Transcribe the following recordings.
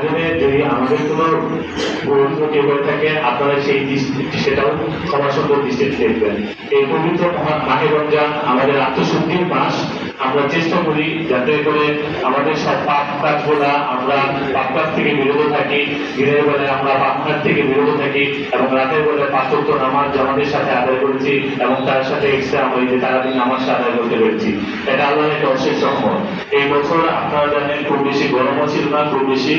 আয়োজনে যদি আমাদের কোনো গ্রহণ ক্ষতি হয়ে থাকে, আপনারা সেই দৃষ্টি সেটাও সবার সঙ্গে দৃষ্টিতে দেখবেন। এই পবিত্র মাহে রমজান আমাদের আত্মশুদ্ধির মাস। আমরা চেষ্টা করি যাতে করে আমাদের সব পাপ কাজগুলা আমরা পাপ কাজ থেকে বিরত থাকি, দিনের বেলায় আমরা পাপ কাজ থেকে বিরত থাকি এবং রাতের বেলায় পাঁচক্ত নামাজ জামাতের সাথে আদায় করেছি এবং তার সাথে এক্সট্রা আমরা যে সারাদিন নামাজটা আদায় করতে পেরেছি। এটা আল্লাহর একটা অশেষ রহমত। এই বছর আপনারা জানেন খুব বেশি গরমও ছিল না, খুব বেশি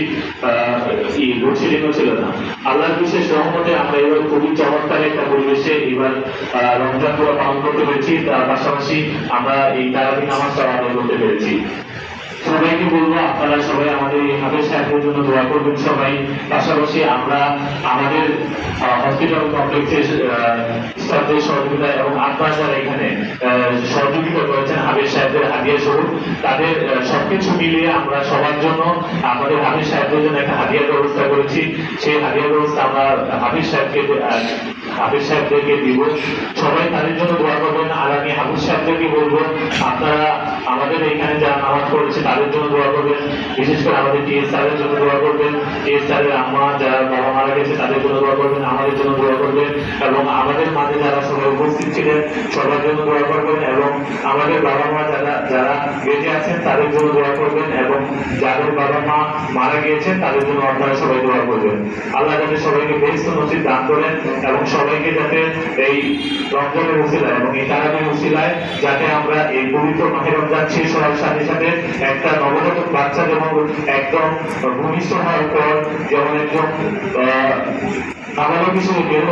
লোডশেডিংও ছিল না। আল্লাহর বিশেষ রহমতে আমরা এবার খুবই চমৎকার একটা পরিবেশে এবার রমজান পুরো পালন করতে পেরেছি। তার পাশাপাশি আমরা এই তারাবিন নামাজটা আদায় করতে পেরেছি। সবাইকে বলব, আপনারা সবাই আমাদের এই হাফেজ সাহেবের জন্য দোয়া করবেন সবাই। পাশাপাশি আমরা আমাদের হসপিটাল কমপ্লেক্সের স্টাফদের সহযোগিতা এবং আপনারা যারা এখানে সহযোগিতা করেছেন হাফেজ সাহেবদের হাদিয়া স্বরূপ তাদের সবকিছু মিলিয়ে আমরা সবার জন্য আমাদের হাফিজ সাহেবদের জন্য একটা হাদিয়ার ব্যবস্থা করেছি। সেই হাদিয়ার ব্যবস্থা আমরা হাফিজ সাহেবকে হাফিজ সাহেবদেরকে দিব। সবাই তাদের জন্য দোয়া করবেন। আর আমি হাফিজ সাহেবদেরকে বলব, আপনারা আমাদের এখানে যারা নামাজ পড়েছে, তাদের জন্য দোয়া করবেন। বিশেষ করে আমাদের টিএস স্যারের জন্য দোয়া করবেন। টিএস স্যারের আম্মা, যারা বাবা মারা গেছে, তাদের জন্য দোয়া করবেন। আমাদের জন্য দোয়া করবেন এবং আমাদের মাঝে যারা সবাই উপস্থিত ছিলেন, সবার জন্য দোয়া করবেন এবং আমাদের বাবা মা যারা যারা বেঁচে আছেন, তাদের জন্য দোয়া করবেন এবং যাদের বাবা মা মারা গিয়েছেন, তাদের জন্য আপনারা সবাই দোয়া করবেন। আল্লাহ যাতে সবাইকে বেস্ত নসিব দান করেন এবং সবাইকে যাতে এই রমজানের উসিলায় এবং এই তারাবের উসিলায় যাতে আমরা এই পবিত্র মাহের রমজান শেষ হওয়ার সাথে সাথে একটা নবজাতক বাচ্চা যেমন একদম ভূমিষ্ঠ হওয়ার পর যেমন একদম আমাদের হিসেবে বের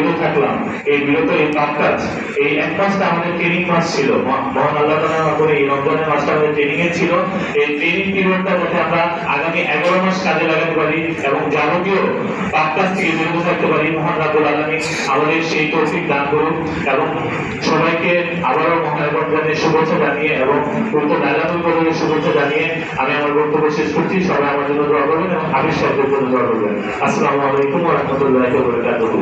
বিরত থাকলাম। এই বিরত এই পাপ কাজ এই এক মাসটা আমাদের ট্রেনিং মাস ছিল। মহান আল্লাহ তাআলা করে এই রমজানের মাসটা আমাদের ট্রেনিং এ ছিল। এই ট্রেনিং পিরিয়ডটা যাতে আমরা আগামী এগারো মাস কাজে লাগাতে পারি এবং যাবতীয় পাপ কাজ থেকে বিরত থাকতে পারি, মহান রাবুল আলমী আমাদের সেই তৌফিক দান করুন এবং সবাইকে আবারও মহান রমজানের শুভেচ্ছা জানিয়ে এবং পবিত্র নাজাতুল কদরের শুভেচ্ছা জানিয়ে আমি আমার বক্তব্য শেষ করছি। সবাই আমার জন্য দোয়া করবেন এবং হাবিজ সাহেবের জন্য দোয়া করবেন। আসসালামু আলাইকুম ওয়া রাহমাতুল্লাহি ওয়া বারাকাতুহু।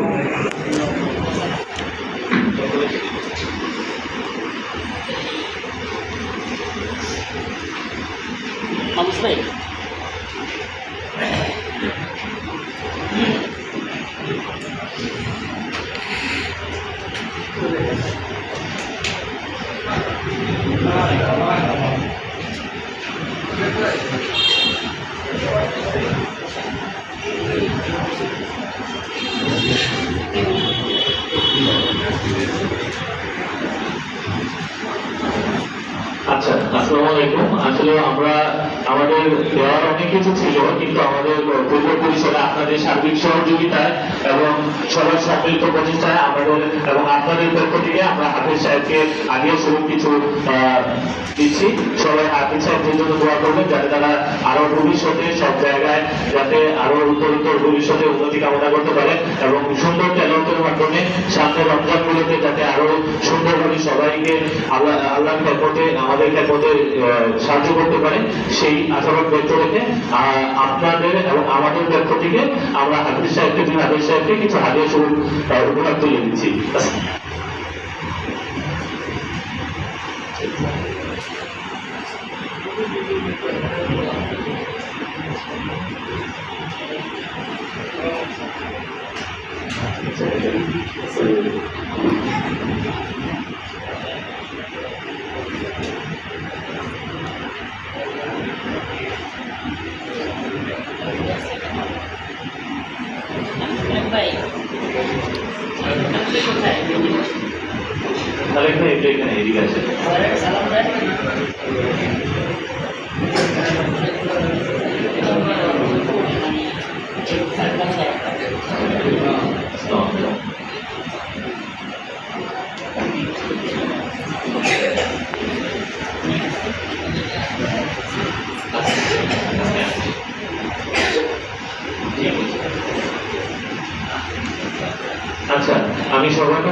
মানুষ ভাই আচ্ছা আসসালামু আলাইকুম। আসলে আমরা আমাদের দেওয়ার অনেক কিছু ছিল, কিন্তু আমাদের পূর্ব পরিসরে আপনাদের সার্বিক সহযোগিতায় এবং সবার সম্মিলিত প্রচেষ্টায় আমাদের এবং আপনাদের পক্ষ থেকে আমরা হাফিজ সাহেবকে আগে শুরু কিছু দিচ্ছি। সবাই হাফিজ সাহেবদের জন্য দোয়া করবেন যাতে তারা আরও ভবিষ্যতে সব জায়গায় যাতে আরও উত্তরোত্তর ভবিষ্যতে উন্নতি কামনা করতে পারে এবং সুন্দর তেলতের মাধ্যমে সামনে রমজান গুলোতে যাতে আরও সুন্দরভাবে সবাইকে আল্লাহ আল্লাহর খেপতে আমাদের খেপতে সাহায্য করতে পারে, সেই আচরণ ব্যক্ত রেখে আপনাদের এবং আমাদের পক্ষ থেকে আমরা হাফিজ সাহেবকে দুই হাফিজ সাহেবকে কিছু হাদিয়া স্বরূপ উপহার তুলে দিচ্ছি। ভাই আপনি কোথায়? তাহলে এখানে এটা এখানে এদিকে আছে। সালাম দেন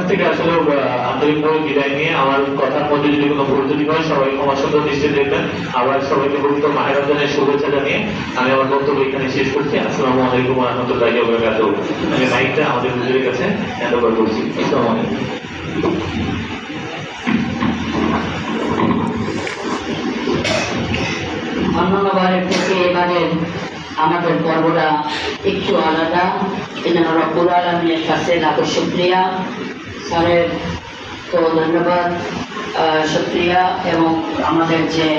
থেকে আসলে আহ, আন্তরিকভাবে বিদায় নিয়ে আমার কথার মধ্যে যদি কোনো ভুল ত্রুটি হয় সবাই ক্ষমা সুন্দর দৃষ্টি দেখবেন। আবার সবাইকে পবিত্র মাহের রমজানের শুভেচ্ছা জানিয়ে আমি আমার বক্তব্য এখানে শেষ করছি। আসসালামু আলাইকুম রহমতুল্লাহি ওয়া আমি মাইকটা আমাদের হুজুরের কাছে হ্যান্ড ওভার করছি আসসালামু আলাইকুম অন্যান্য থেকে এবারে আমাদের পর্বটা একটু আলাদা। এজন্য রব্বুল আলমীর কাছে লাখো শুক্রিয়া। স্যারের তো ধন্যবাদ। আহ, শুক্রিয়া এবং আমাদের যে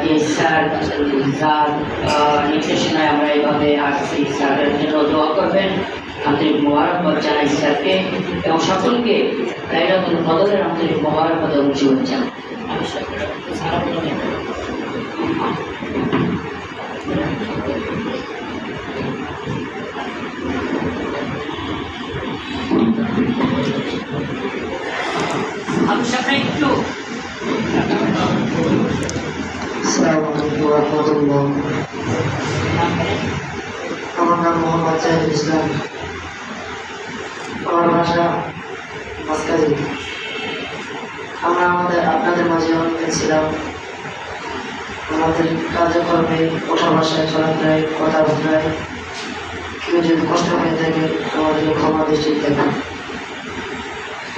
ডিএস স্যার স্যার নির্দেশনায় আমরা এইভাবে আসছি। স্যারের জন্য দোয়া করবেন। আন্তরিক মোবারকবাদ জানাই স্যারকে এবং সকলকে। লাইলাতুল কদরের আন্তরিক মোবারকবাদ এবং শুভেচ্ছা আমি সকলে সারা বলে আমি সামনে একটু আসসালামু আলাইকুম রহমতুল্লাহ নাম বলেন আমার নাম মোহাম্মদ আমার ভাষা মাসকাজি আমরা আমাদের আপনাদের মাঝে অনেকে ছিলাম। আমাদের কার্যক্রমে ওঠা ভাষায় চলাফেরায়, কথাবার্তায় কেউ যদি কষ্ট হয়ে থাকে আমাদের ক্ষমা দৃষ্টি দেখেন।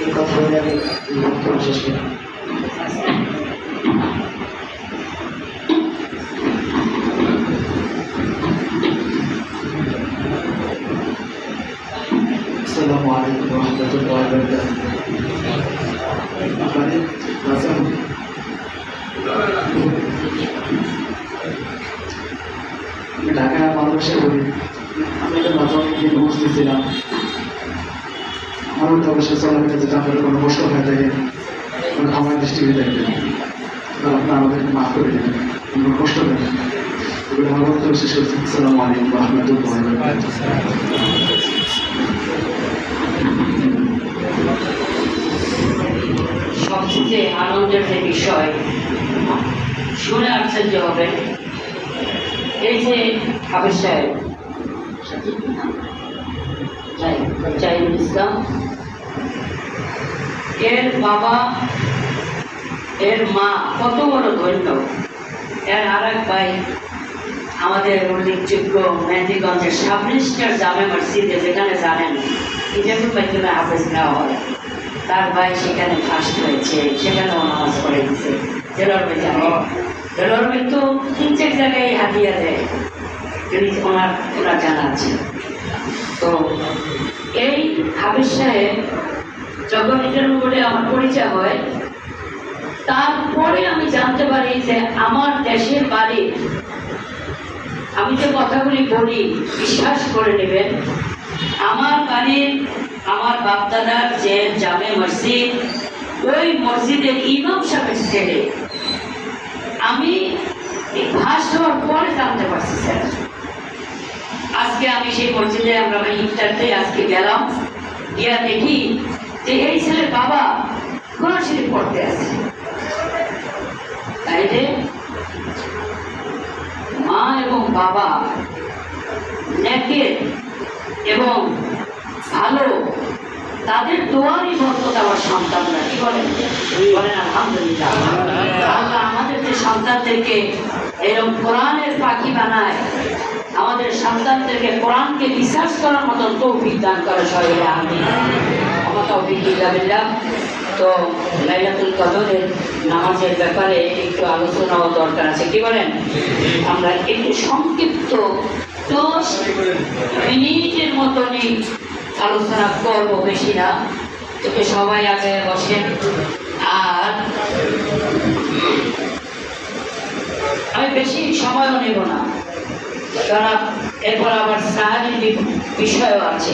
এই কথা বলে আমি শেষ করি আসসালামু আলাইকুম রহমতুল্লাহ ঢাকা বাংলাদেশে বলি আমি মাঝে অনেকদিন উপস্থিত ছিলাম আমার তো অবশ্যই চলাফেরা যেটা আপনাদের কোনো কষ্ট হয়ে থাকে আমার দৃষ্টিতে এবার আপনার আমাদেরকে মাফ করে দেবেন। কোনো কষ্ট নেই। এগুলো আমার বক্তব্য শেষ করছি। আসসালামু আলাইকুম রহমতুল্লাহ সবচেয়ে আনন্দের যে বিষয়, শুনে আশ্চর্য হবে এই যে হাবিজ সাহেব ইসলাম। এর বাবা, এর মা কত বড় ধন্য। এর আর এক ভাই আমাদের উল্লেখযোগ্য মেহেন্দিগঞ্জের সাবরিস্টার জামে মসজিদে যেখানে জানেন ইজাজুল বাইতুল্লাহ হাফেজ নেওয়া হয়। তার ভাই সেখানে ফার্স্ট হয়েছে সেখানেও নামাজ পড়ে দিচ্ছে জেলরবে জানে। জেলরবে তো তিন চার জায়গায় হাতিয়া দেয়। যদি ওনার ওনার জানা আছে। তো এই হাফিজ সাহেব যখন এটার উপরে আমার পরিচয় হয় তারপরে আমি জানতে পারি যে আমার দেশের বাড়ি আমি যে কথাগুলি বলি, বিশ্বাস করে নেবেন। আমার বাড়ির আমার বাপদাদার যে জামে মসজিদ, ওই মসজিদের ইমাম সাহেবের ছেলে আমি ভাস হওয়ার পরে জানতে পারছি, স্যার। আজকে আমি সেই মসজিদে আমরা ইফতারতে আজকে গেলাম। গিয়া দেখি যে এই ছেলের বাবা কোরআন শরীফ পড়তে আছে। তাইলে মা এবং বাবা এবং ভালো তাদের দোয়ারই বরকত আমার সন্তানরা। কি বলেন? বলেন আলহামদুলিল্লাহ। আল্লাহ আমাদের যে সন্তানদেরকে এরকম কোরআনের পাখি বানায় আমাদের সন্তানদেরকে কোরআনকে রিসার্চ করার মতন তৌফিক দান করে সবাই আমি আমার তৌফিক তো লাইলাতুল কদরের নামাজের ব্যাপারে একটু আলোচনাও দরকার আছে। কি বলেন? আমরা একটু সংক্ষিপ্ত দশ মিনিটের মতনই আলোচনা করব বেশি না তোকে সবাই আগে বসেন। আর আমি বেশি সময়ও নেব না। কারণ এরপর আবার সাহায্যের বিষয়ও আছে।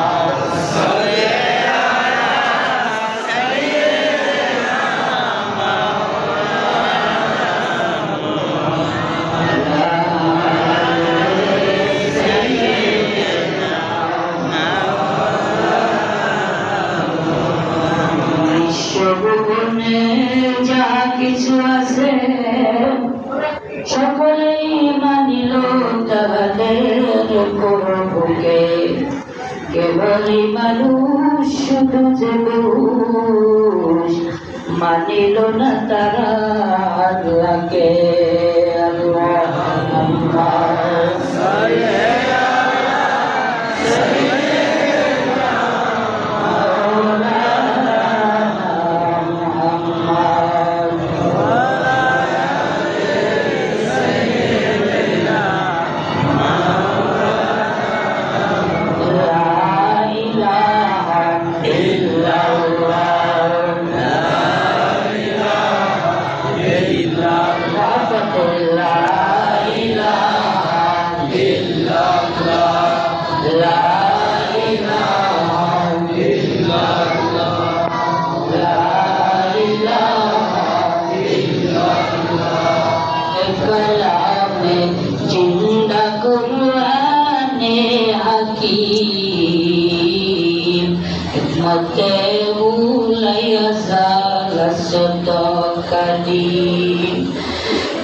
কেবলই মানুষ শুধু যে দোষ মানিল না তারা আল্লাহকে আল্লাহ আল্লাহ।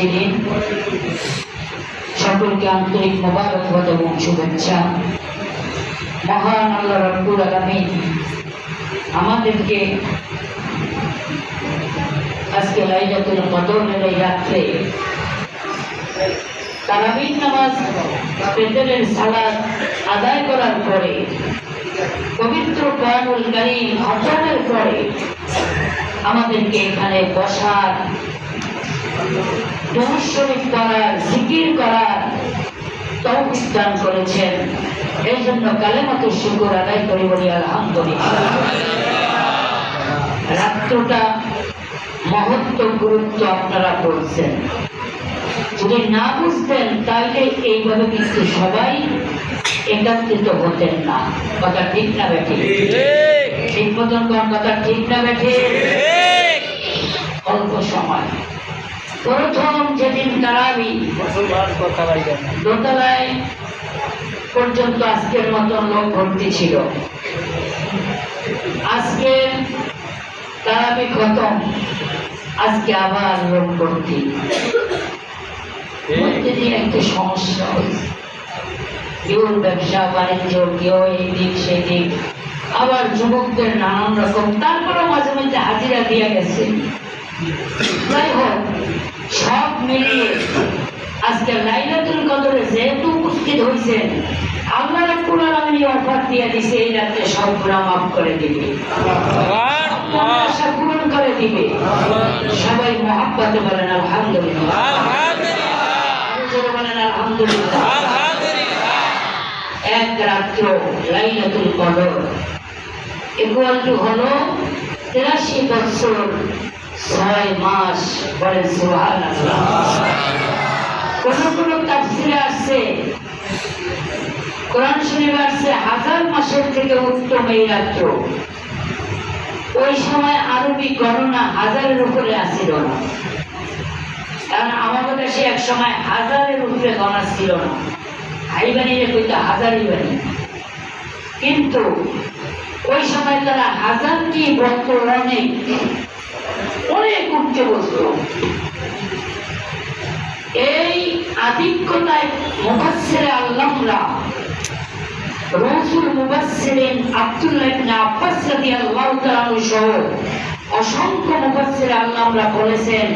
হাজিরিন সকলকে আন্তরিক মোবারকবাদ এবং শুভেচ্ছা। মহান আল্লাহ রব্বুল আলামিন আমাদেরকে আজকে লাইলাতুল কদরের এই রাত্রে তারাবির নামাজ পেতেলের সালাদ আদায় করার পরে, পবিত্র কোরআনুল কারীম অর্জনের পরে আমাদেরকে এখানে বসার দরুদ শরীফ করার জিকির করার তৌফিক দান করেছেন। এই জন্য কালেমাতে শুকুর আদায় করি বলি আলহামদুলিল্লাহ। রাত্রটা মহত্ব গুরুত্ব আপনারা বলছেন। যদি না বুঝতেন তাহলে এইভাবে কিন্তু সবাই একাত্রিত হতেন না। কথা ঠিক না বেঠে ঠিক মতন কথা ঠিক না বেঠে অল্প সময়। প্রথম যেদিন তারাবি দোতলায় পর্যন্ত আজকের মতন লোক ভর্তি ছিল। আজকে তারাবি খতম। আজকে আবার লোক ভর্তি। মধ্যে একটা সমস্যা হয়েছে। কেউ ব্যবসা বাণিজ্য কেউ এই দিক সেই দিক। আবার যুবকদের নানান রকম। তারপরে মাঝে মাঝে হাজিরা দিয়া গেছে। যাই হোক সব মিলিয়ে আজকে লাইলাতুল কদরে যেহেতু উপস্থিত হয়েছেন আল্লাহ রাব্বুল আলামিন অফার দিয়ে দিছে এই রাতে সব গুনাহ মাফ করে দিবে। আশা পূরণ করে দিবে। সবাই মহাব্বতে বলেন আলহামদুলিল্লাহ। বলেন আলহামদুলিল্লাহ। এক রাত্র লাইলাতুল কদর। ইকুয়াল টু হলো তেরাশি বছর ছয় মাস বলেন সুবহানাল্লাহ। কোন কোন তাফসিরে আসছে কোরআন শরীফে আসছে হাজার মাসের থেকে উত্তম এই রাত্র। ওই সময় আরবি গণনা হাজারের উপরে আসছিল না। কারণ আমাদের দেশে এক সময় হাজারের উপরে গণনা ছিল না। হাইবানিরে কইতে হাজারই বানি কিন্তু ওই সময় তারা হাজারটি বছর অনেক অনেক উঠতে বসতো এই আধিক্যতায় মুফাসসির আল্লাহরা রসুল মুবাসসিরিন আব্দুল্লাহ আব্বাস রাদিয়াল্লাহু সহ অসংখ্য মুফাসসির আল্লাহরা বলেছেন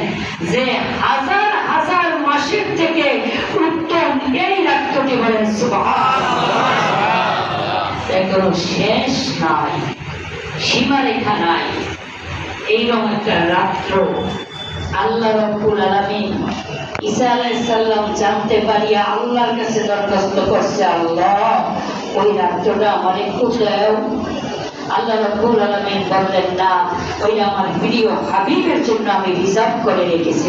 যে হাজার হাজার মাসের থেকে উত্তম এই রাত্রটি বলেন সুবহানাল্লাহ। এর শেষ নাই, সীমারেখা নাই। এইরকম একটা রাত্র আল্লাহ রব্বুল আলামিন ঈসা আলাইসাল্লাম জানতে পারিয়া আল্লাহর কাছে দরখাস্ত করছে, আল্লাহ, ওই রাত্রটা আমার একটু দেও। আল্লাহ রব্বুল আলমিন বললেন, না, ওই আমার প্রিয় হাবিবের জন্য আমি রিজার্ভ করে রেখেছি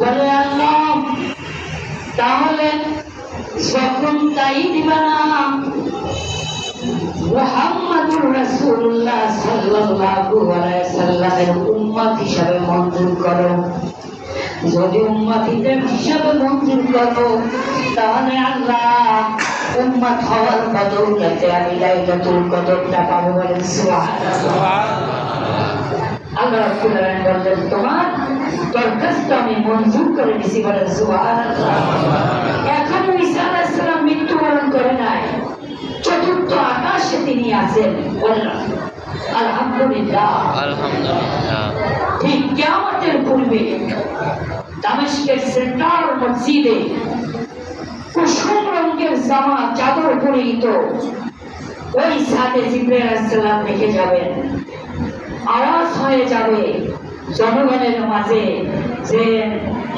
বলে, আল্লাহ, তাহলে যখন তাই দিবা না মুহাম্মাদুর রাসূলুল্লাহ সাল্লাল্লাহু আলাইহি সাল্লামের উম্মত হিসাবে মঞ্জুর করো। যদি উম্মতিদের হিসাবে মঞ্জুর করো, তাহলে আল্লাহ উম্মত হওয়ার বদৌলতে আমি লাইলাতুল কদরটা পাবো বলেন, সুবহানাল্লাহ। আল্লাহ রাব্বুল আলামিন বললেন, তোমার দরখাস্ত আমি মঞ্জুর করে দিছি বলেন, সুবহানাল্লাহ। এখনও ঈসা আলাইহিস সালাম মৃত্যুবরণ করে নাই। আকাশে তিনি আছেন। আলহামদুলিল্লাহ। আলহামদুলিল্লাহ। ঠিক কিয়ামতের পূর্বে দামেস্কের সেন্ট্রাল মসজিদে কুসুম রঙের জামা চাদর পরিহিত ওই সাথে জিব্রাইল আলাইহিসসালাম রেখে যাবেন। আওয়াজ হয়ে যাবে জনগণের মাঝে যে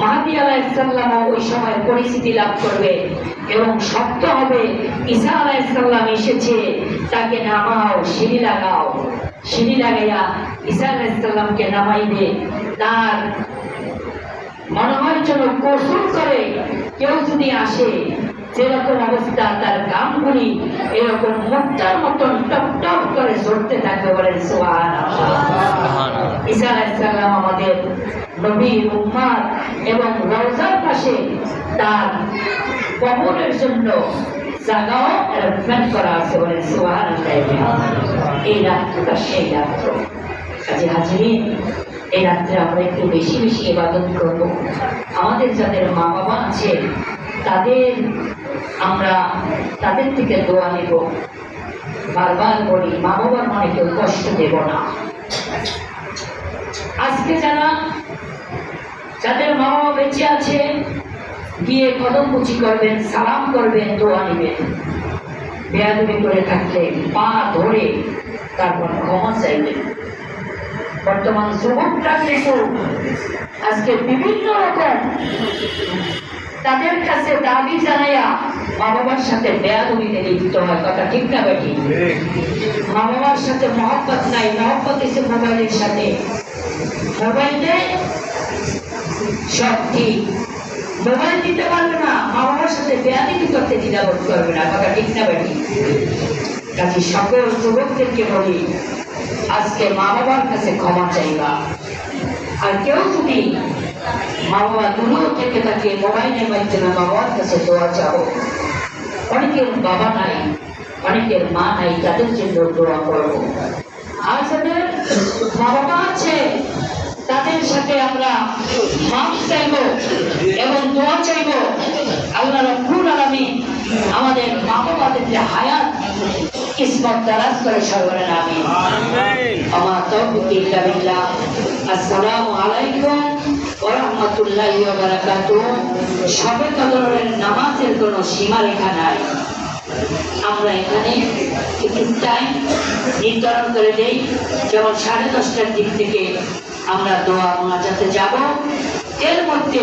মাহাদি আলাইসাল্লাম ওই সময় পরিচিতি লাভ করবে এবং শব্দ হবে। ঈসা আলাইসাল্লাম এসেছে তাকে নামাও সিঁড়ি লাগাও। সিঁড়ি লাগাইয়া ঈসা আলাইসাল্লামকে নামাইবে। তার মনে হয় যেন কসুর করে কেউ যদি আসে যেরকম অবস্থা তার গামগুলি এরকম মুক্তার মতন টপ টপ করে ঝরতে থাকবে বলেন সোহান ঈসা আলাইসাল্লাম আমাদের নবীর উম্মার এবং রওজার পাশে তার কবরের জন্য জায়গাও অ্যারেঞ্জমেন্ট করা আছে বলেন সোহান এই রাত্রটা সেই রাত্র। কাজে হাজিরিন, এই রাত্রে আমরা একটু বেশি বেশি ইবাদত করব। আমাদের যাদের মা বাবা আছে, তাদের আমরা তাদের থেকে দোয়া নেব। বারবার বলি মা বাবার মনে কেউ কষ্ট দেব না। আজকে যারা যাদের মা বাবা বেঁচে আছে, গিয়ে কদম কুচি করবেন, সালাম করবেন, দোয়া নেবেন। বেয়াদবি করে থাকলে পা ধরে তারপর ক্ষমা চাইবেন। বর্তমান যুবকরা কিন্তু আজকে বিভিন্ন রকম তাদের কাছে দাবি জানাইয়া মা বাবার সাথে বেয়াদবিতে লিপ্ত হয়, কথা ঠিক না বেটি মা বাবার সাথে মহব্বত নাই, মহব্বত এসে মোবাইলের সাথে। মোবাইল সব ঠিক মোবাইল দিতে পারবে না মা বাবার সাথে বেয়াদিবি করতে দ্বিধাবোধ করবে না কথা ঠিক না বেটি। কাজে সকল যুবকদেরকে বলি, আজকে মা বাবার কাছে ক্ষমা চাইবা। আর কেউ যদি মা বাবা দূরেও থেকে থাকে মোবাইলের মাধ্যমে মা বাবার কাছে দোয়া চাও, অনেকের বাবা নাই, অনেকের মা নাই, তাদের জন্য দোয়া করব। আর যাদের মা বাবা আছে তাদের সাথে আমরা মাপ চাইব এবং দোয়া চাইব আল্লাহ রব্বুল আলামিন আমাদের মা বাবাদের যে হায়াত কিসমত দারাজ করে সর্বরের আমিন। আমার তৌফিক ইল্লা বিল্লাহ। আসসালামু আলাইকুম ওয়া রাহমাতুল্লাহি ওয়া বারাকাতুহু সবে কদরের নামাজের কোনো সীমারেখা নাই। আমরা এখানে একটু টাইম নির্ধারণ করে দেই যেমন সাড়ে দশটার দিক থেকে আমরা দোয়া মোনাজাতে যাব। এর মধ্যে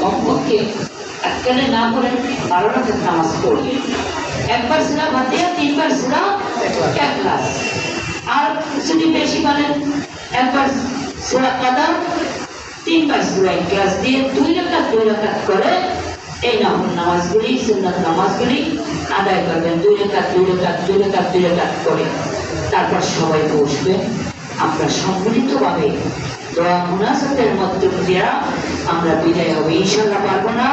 কমপক্ষে একখানে না করে বারো রাখার নামাজ পড়ি। একবার সিনা ভাতিয়া তিনবার সিনা এক ক্লাস আর যদি বেশি পারেন, একবার সুরা কাদা তিনবার সুরা এক ক্লাস দিয়ে দুই রাকাত দুই রাকাত করে এই নামাজগুলি, সুন্নাত নামাজগুলি আদায় করবেন। দুই রেখাত দুই রেখাত দুই রেখাত দুই রেখাত করে তারপর সবাই বসবেন আমরা সম্মিলিতভাবে দিয়ে আমরা বিদায় হবে। ইনশাল্লাহ পারব না?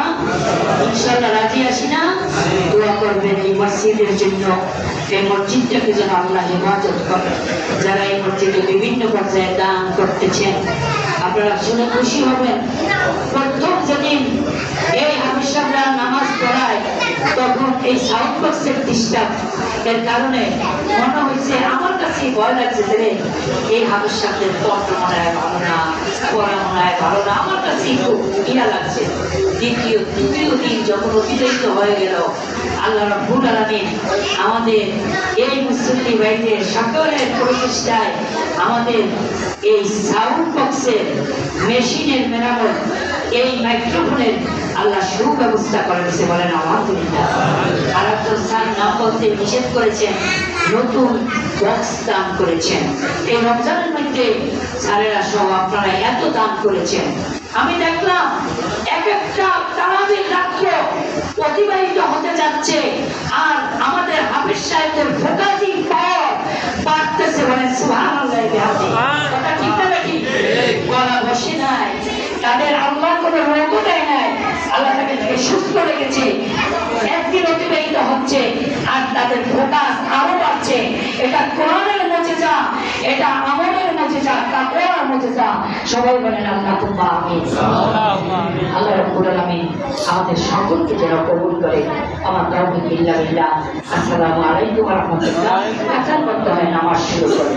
রাজি আছি না? করবেন এই মসজিদের জন্য। এই মসজিদটাকে যেন আল্লাহ যারা এই মসজিদে বিভিন্ন পর্যায়ে দান করতেছেন, আপনারা শুনে খুশি হবেন। প্রথম যেদিন এই হামিসাবরা নামাজ পড়ায় তখন এই সাউন্ড বক্সের ডিস্টার্ব এর কারণে মনে হয়েছে, আমার কাছে ভয় লাগছে যে এই হামিসাবদের কণ্ঠ মনে হয় ভালো না, পড়া মনে হয় ভালো না, আমার কাছে একটু ইয়া লাগছে। দ্বিতীয়, তৃতীয় দিন যখন অতিবাহিত হয়ে গেল, আল্লাহ রব্বুল আলামিন আমাদের এই মুসল্লি ভাইদের সকলের প্রচেষ্টায় আমাদের এই সাউন্ড বক্সের মেশিনের মেরামত এই মাইক্রোফোনের আল্লাহ সুব্যবস্থা করে দিয়েছে বলেন, আলহামদুলিল্লাহ। আর একজন স্যার নিষেধ করেছেন, নতুন বক্স দান করেছেন। এই রমজানের মধ্যে স্যারেরা আপনারা এত দান করেছেন। আমি দেখলাম এক একটা তারাবির রাত্র অতিবাহিত হতে যাচ্ছে, আর আমাদের হাফিজ সাহেবদের ভোকাজি পর বাড়তেছে মানে সুবহানাল্লাহ। তাকে সুস্থ রেখেছে একদিন অতিবাহিত হচ্ছে আর তাদের ফোকাস আরও বাড়ছে। এটা কোরআনের মজেজা এটা আমলের মজেজা তাকওয়ার মজেজা। সবাই বলেন আল্লাহ তুম্বা আমিন আল্লাহ রাব্বুল আলামিন আমাদের সকলকে যেন কবুল করে। আমার তৌফিক বিল্লাহ বিল্লাহ। আসসালামু আলাইকুম ওয়া রাহমাতুল্লাহ। আচার করতে হয় নামাজ শুরু করে